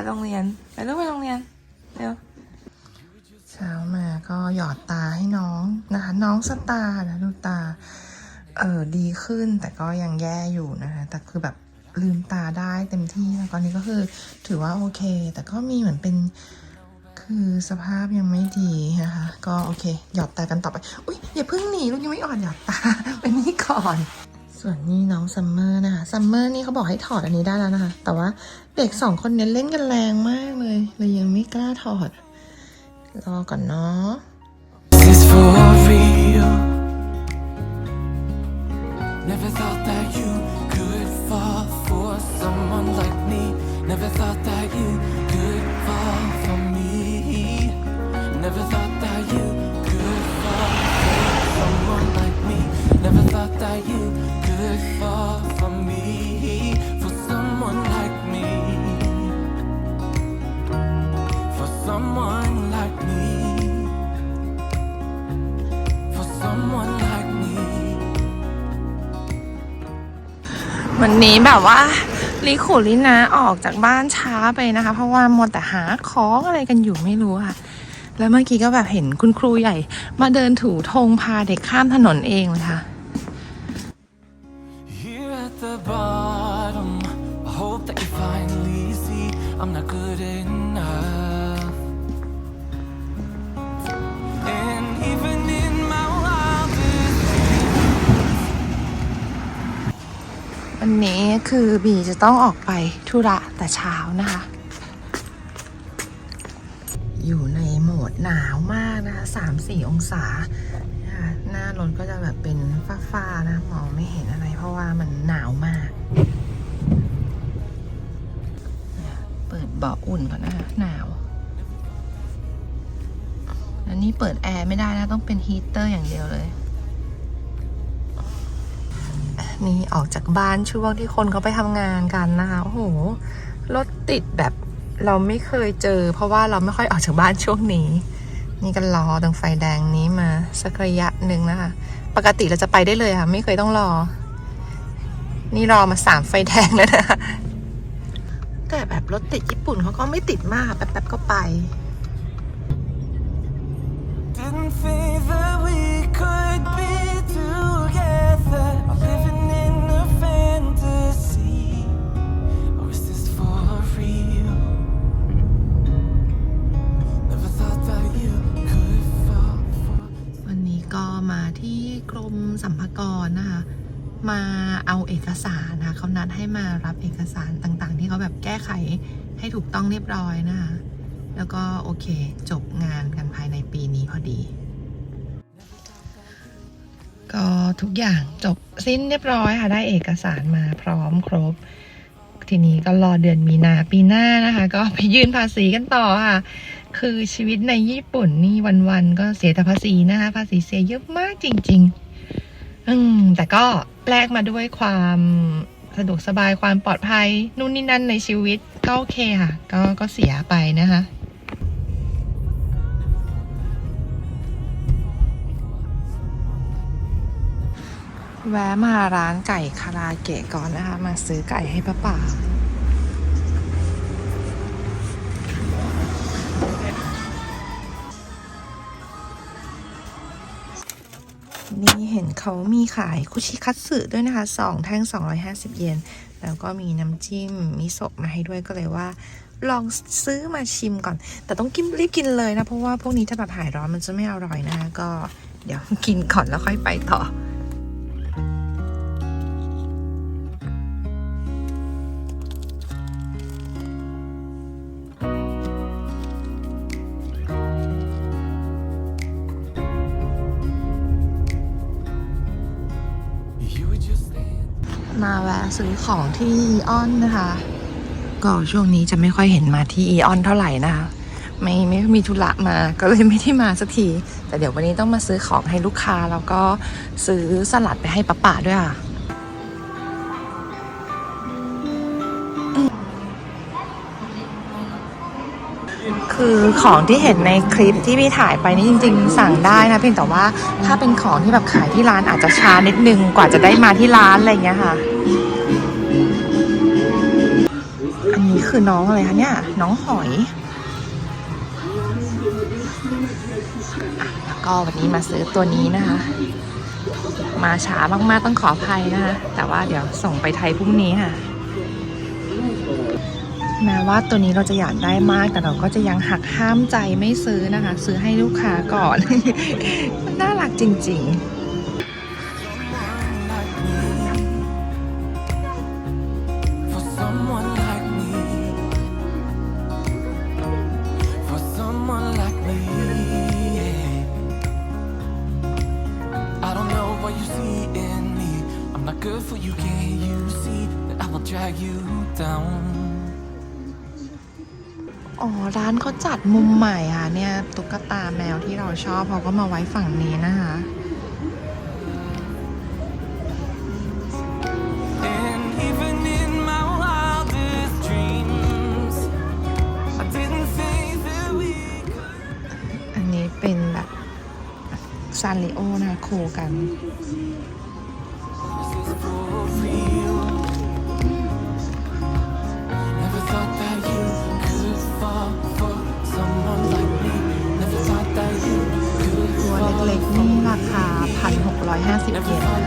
ไปโรงเรียน ไปลูกไปโรงเรียน เร็ว เช้ามาก็หยอดตาให้น้องนะคะน้องสตาร์นะดูตา เออดีขึ้นแต่ก็ยังแย่อยู่นะคะแต่คือแบบลืมตาได้เต็มที่แล้วตอนนี้ก็คือถือว่าโอเค แต่ก็มีเหมือนเป็นคือสภาพยังไม่ดีนะคะ ก็โอเค หยอดตากันต่อไป อุ้ยอย่าเพิ่งหนีลูกยังไม่อ่อนหยอดตาไปนี่ก่อน ส่วนนี้น้องซัมเมอร์นะคะซัมเมอร์นี่เขาบอกให้ถอดอันนี้ได้แล้วนะคะ แต่ว่าเด็กสองคนเนี้เล่นกันแรงมากเลยเลยยังไม่กล้าถอด รอก่อนเนาะ I thought that you วันนี้แบบว่าลิขุลินะออกจากบ้านช้าไปนะคะ เพราะว่ามัวแต่หาของอะไรกันอยู่ไม่รู้ค่ะ แล้วเมื่อกี้ก็แบบเห็นคุณครูใหญ่ มาเดินถูธงพาเด็กข้ามถนนเองเลยค่ะ วันนี้คือบีจะต้องออกไปธุระแต่เช้านะคะ อยู่ในโหมดหนาวมากนะคะสามสี่องศา หน้ารถก็จะแบบเป็นฟ้าๆนะมองไม่เห็นอะไร เพราะว่ามันหนาวมากเปิดเบาะอุ่นก่อนนะคะหนาว อันนี้เปิดแอร์ไม่ได้นะ ต้องเป็นฮีเตอร์อย่างเดียวเลย นี่ออกจากบ้านช่วงที่คนเขาไปทำงานกันนะคะโอ้โหรถติดแบบเราไม่เคยเจอ เพราะว่าเราไม่ค่อยออกจากบ้านช่วงนี้ นี่ก็รอตรงไฟแดงนี้มาสักระยะหนึ่งนะคะ ปกติเราจะไปได้เลยค่ะ ไม่เคยต้องรอ นี่รอมาสามไฟแดงแล้วนะคะแต่แบบรถติดญี่ปุ่นเขาก็ไม่ติดมากแป๊บๆก็ไป มสัมภากรนะคะ มาเอาเอกสารนะคะเขานัดให้มารับเอกสารต่างๆ ที่เขาแบบแก้ไขให้ถูกต้องเรียบร้อยนะคะ แล้วก็โอเคจบงานกันภายในปีนี้พอดี ก็ทุกอย่างจบสิ้นเรียบร้อยค่ะ ได้เอกสารมาพร้อมครบ ทีนี้ก็รอเดือนมีนาปีหน้านะคะ ก็ไปยื่นภาษีกันต่อค่ะคือชีวิตในญี่ปุ่นนี่วันๆก็เสียแต่ภาษีนะคะ ภาษีเสียเยอะมากจริง ๆ อืมแต่ก็แลกมาด้วยความสะดวกสบายความปลอดภัย นู่นนี่นั่นในชีวิตก็โอเคค่ะ ก็ก็เสียไปนะคะแวะมาร้านไก่คาราเกะก่อนนะคะ มาซื้อไก่ให้ป้าป่า เขามีขายคุชิคัตสึด้วยนะคะสองแท่ง 250 เยน แล้วก็มีน้ำจิ้มมิโซะมาให้ด้วยก็เลยว่า ลองซื้อมาชิมก่อน แต่ต้องกินรีบกินเลยนะ เพราะว่าพวกนี้ถ้าแบบหายร้อนมันจะไม่อร่อยนะคะก็เดี๋ยวกินก่อนแล้วค่อยไปต่อ ซื้อของที่อีออนนะคะ ก็ช่วงนี้จะไม่ค่อยเห็นมาที่อีออนเท่าไหร่นะคะ ไม่ไม่มีธุระมาก็เลยไม่ได้มาสักที แต่เดี๋ยววันนี้ต้องมาซื้อของให้ลูกค้า แล้วก็ซื้อสลัดไปให้ป้าป่าด้วยค่ะคือของที่เห็นในคลิปที่พี่ถ่ายไปนี่จริง ๆ สั่งได้นะเพียงแต่ว่าถ้าเป็นของที่แบบขายที่ร้านอาจจะช้านิดนึงกว่าจะได้มาที่ร้านอะไรอย่างเงี้ยค่ะ นนี้คือน้องอะไรคะเนี่ย น้องหอยอะแล้วก็วันนี้มาซื้อตัวนี้นะคะ มาช้ามากๆต้องขออภัยนะคะ แต่ว่าเดี๋ยวส่งไปไทยพรุ่งนี้ค่ะ แม้ว่าตัวนี้เราจะอยากได้มาก แต่เราก็จะยังหักห้ามใจไม่ซื้อนะคะ ซื้อให้ลูกค้าก่อน มันน่ารักจริง ๆ จัดมุมใหม่ค่ะเนี่ยตุ๊กตาแมวที่เราชอบเขาก็มาไว้ฝั่งนี้นะคะ And even in my wildest dreams, I didn't think that we could. อันนี้เป็นแบบซานริโอนะคะโคกัน ล็กนี่ราคา 1,650 เยน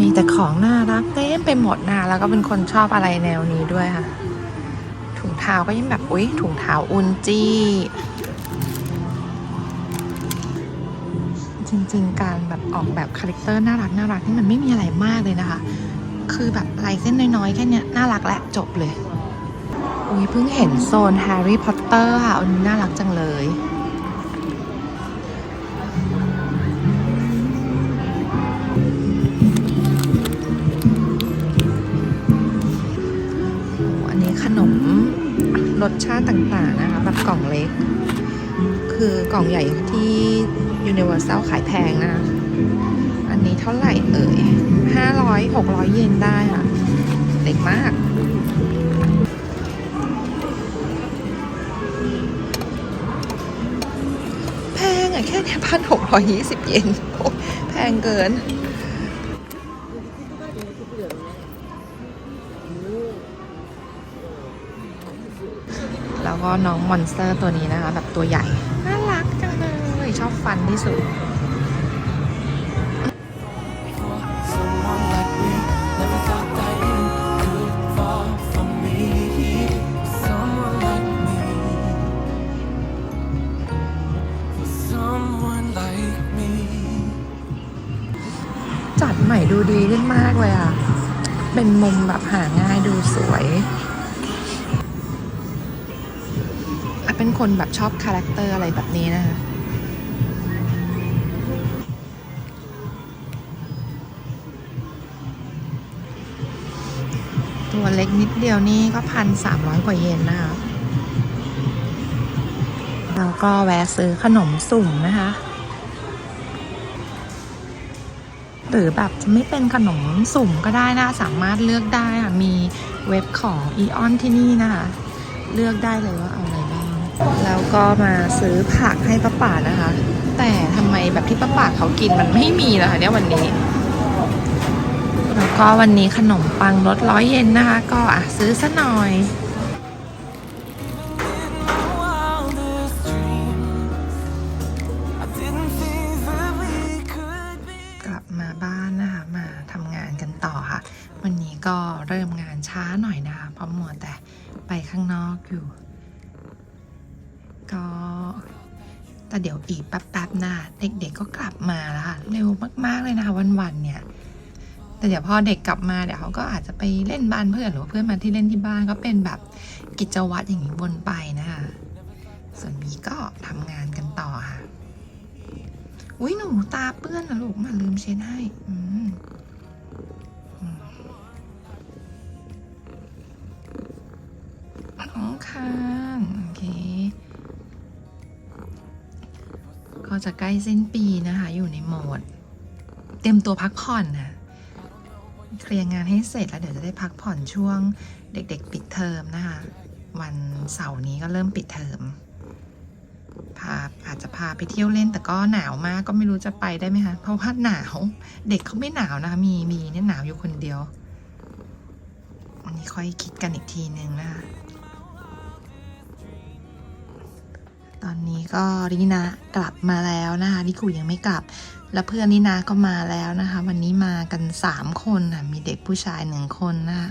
มีแต่ของน่ารักเต็มไปหมดนะแล้วก็เป็นคนชอบอะไรแนวนี้ด้วยค่ะ เท้าก็ยังแบบอุ๊ยถุงเท้าอุนจี้จริง ๆ การแบบออกแบบคาแรคเตอร์น่ารักน่ารักนี่มันไม่มีอะไรมากเลยนะคะ คือแบบลายเส้นน้อยๆ แค่นี้น่ารักและจบเลย อุ้ยเพิ่งเห็นโซนแฮร์รี่พอตเตอร์ค่ะอันนี้น่ารักจังเลย ขนมรสชาติต่างๆนะคะแบบกล่องเล็ก คือกล่องใหญ่ที่ Universal ขายแพงนะ อันนี้เท่าไหร่เอ่ย500 600เยนได้ค่ะเล็กมากแพงอะแค่นี้พันหกร้อยยี่สิบเยนโอ้แพงเกิน แล้วก็น้องมอนสเตอร์ตัวนี้นะคะ แบบตัวใหญ่ น่ารักจังเลย ชอบฟันที่สุด for someone like me. Never thought that you could fall for me. Someone like me. For someone like me. จัดใหม่ดูดีขึ้นมากเลยอะ เป็นมุมแบบหาง่ายดูสวย อะเป็นคนแบบชอบคาแรคเตอร์อะไรแบบนี้นะคะตัวเล็กนิดเดียวนี่ก็พันสามร้อยกว่าเยนนะคะแล้วก็แวะซื้อขนมสุ่มนะคะ หรือแบบจะไม่เป็นขนมสุ่มก็ได้นะ สามารถเลือกได้ค่ะ มีเว็บของ e ออนที่นี่นะคะ เลือกได้เลยว่าเอาอะไร แล้วก็มาซื้อผักให้ป้าป่านะคะ แต่ทำไมแบบที่ป้าป่าเขากินมันไม่มีล่ะคะเนี่ยวันนี้ แล้วก็วันนี้ขนมปังลดร้อยเยนนะคะ ก็อะซื้อซะหน่อย กลับมาบ้านนะคะ มาทำงานกันต่อค่ะ วันนี้ก็เริ่มงานช้าหน่อยนะคะเพราะมัวแต่ไปข้างนอกอยู่ ก็แต่เดี๋ยวอีกแป๊บๆหน้าเด็กๆก็กลับมาแล้วค่ะเร็วมากๆเลยนะคะวันๆเนี่ย แต่เดี๋ยวพอเด็กกลับมาเดี๋ยวเขาก็อาจจะไปเล่นบ้านเพื่อนหรือว่าเพื่อนมาที่เล่นที่บ้านก็เป็นแบบกิจวัตรอย่างนี้วนไปนะคะ ส่วนมีก็ทำงานกันต่อค่ะ อุ้ยหนูตาเปื้อนนะลูกมาลืมเช็ดให้ อืมอืมน้องค้า ก็จะใกล้สิ้นปีนะคะ อยู่ในโหมด เตรียมตัวพักผ่อนนะเคลียร์งานให้เสร็จแล้วเดี๋ยวจะได้พักผ่อนช่วงเด็กๆ ปิดเทอมนะคะ วันเสาร์นี้ก็เริ่มปิดเทอมพาอาจจะพาไปเที่ยวเล่นแต่ก็หนาวมากก็ไม่รู้จะไปได้ไหมคะเพราะว่าหนาวเด็กเขาไม่หนาวนะคะมีมีเนี่ยหนาวอยู่คนเดียวอันนี้ค่อยคิดกันอีกทีนึงนะคะ ตอนนี้ก็ลินากลับมาแล้วนะคะนิกุยังไม่กลับ แล้วเพื่อนลินาก็มาแล้วนะคะ วันนี้มากันสามคนนะมีเด็กผู้ชายหนึ่งคนนะคะ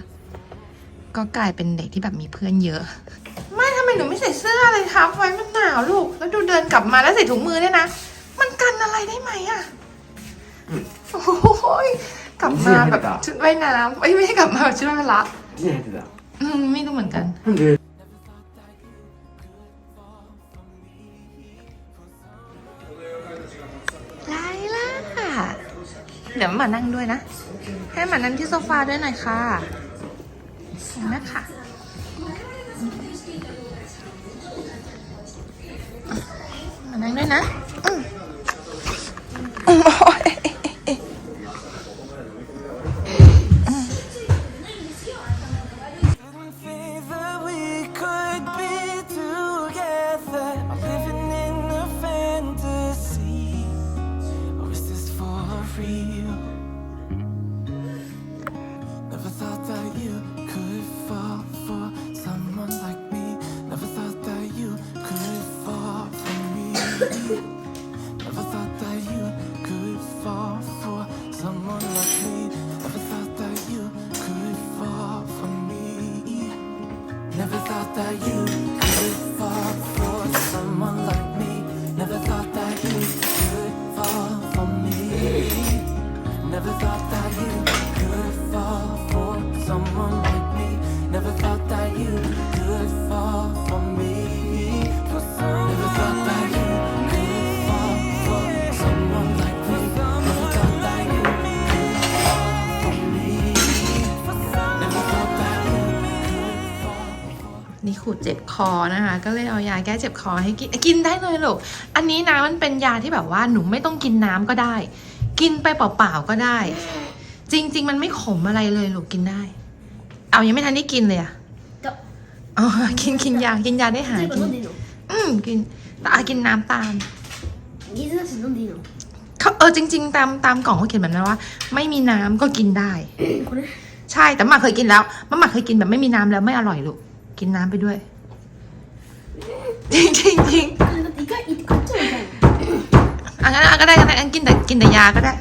ก็กลายเป็นเด็กที่แบบมีเพื่อนเยอะ ไม่ทำไมหนูไม่ใส่เสื้อเลยคะไว้มันหนาวลูก แล้วดูเดินกลับมาแล้วใส่ถุงมือเนี่ยนะ มันกันอะไรได้ไหมอะโอ้ยกลับมาแบบชุดว่ายน้ำเอ้ไม่ใช่กลับมาแบบชุดว่ายน้ำละ?ไม่รู้เหมือนกัน ดี๋ยวมานั่งด้วยนะ ให้มานั่งที่โซฟาด้วยหน่อยค่ะนไหมค่ะ คอนะคะ ก็เลยเอายาแก้เจ็บคอให้กินกินได้เลยลูกอันนี้นะมันเป็นยาที่แบบว่าหนูไม่ต้องกินน้ำก็ได้ กินไปเปล่าๆก็ได้ จริง ๆ มันไม่ขมอะไรเลยลูกกินได้ เอายังไม่ทันได้กินเลยอะอ๋กินกินยากินยาได้หายกินอืมกินแตากินน้ำตาลเขาเออจริง ๆ ตามตามกล่องเขาเขียนแบบนั้นว่า ไม่มีน้ำก็กินได้ใช่แต่มาเคยกินแล้วมามาเคยกินแบบไม่มีน้ำแล้วไม่อร่อยลูกกินน้ำไปด้วย จริงจริงจริง 근데 네가 입 깜짝이 야. อันนั้นก็ได้ก็ได้อันกินแต่กินแต่ยาก็ได้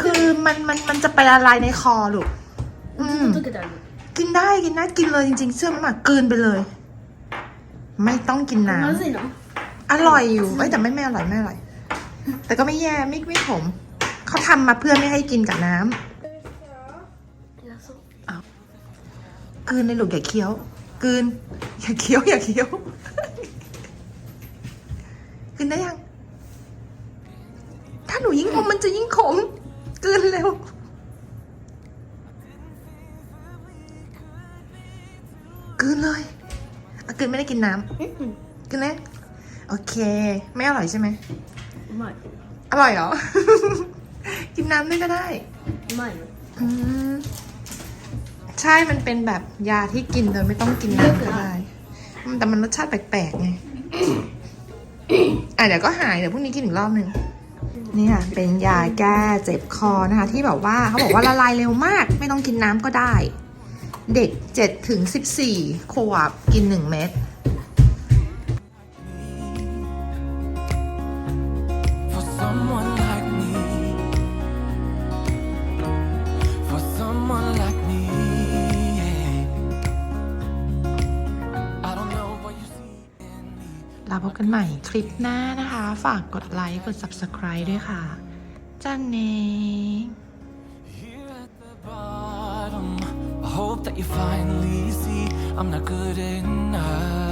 คือมันมันมันจะไปละลายในคอลูกอื?กินได้กินได้กินเลยจริง ๆ เสื้อมันมักกลืนไปเลย ไม่ต้องกินน้.ำอร่อยอยู่แต่ไม่ไม่อร่อยไม่อร่อย แต่ก็ไม่แย่ไม่ไม่ผมเขาทำมาเพื่อไม่ให้กินกับน้ำา래서 กลืนในหลุกอย่าเคี้ยวกลืนอย่าเคี้ยวอย่าเคี้ยว ขึ้นได้ยัง ถ้าหนูยิ่งอมมันจะยิ่งขมเกินเร็วกินเลยเอากินไม่ได้กินน้ำกินนะโอเค ไม่อร่อยใช่ไหมอร่อยอร่อยเหรอ กินน้ำด้วยก็ได้ไม่ใช่ มันเป็นแบบยาที่กินโดยไม่ต้องกินน้ำก็ได้ แต่มันรสชาติแปลกๆไง อะเดี๋ยวก็หายเดี๋ยวพรุ่งนี้กินอีกรอบหนึ่งนี่ค่ะเป็นยาแก้เจ็บคอนะคะ ที่แบบว่าเขาบอกว่าละลายเร็วมาก ไม่ต้องกินน้ำก็ได้ เด็กเจ็ดถึงสิบสี่ขวบกินหนึ่งเม็ด ลิปหน้านะคะ ฝากกดไลค์กด subscribe ด้วยค่ะ จันเนง Here at the bottom, I hope that you finally see I'm not good enough.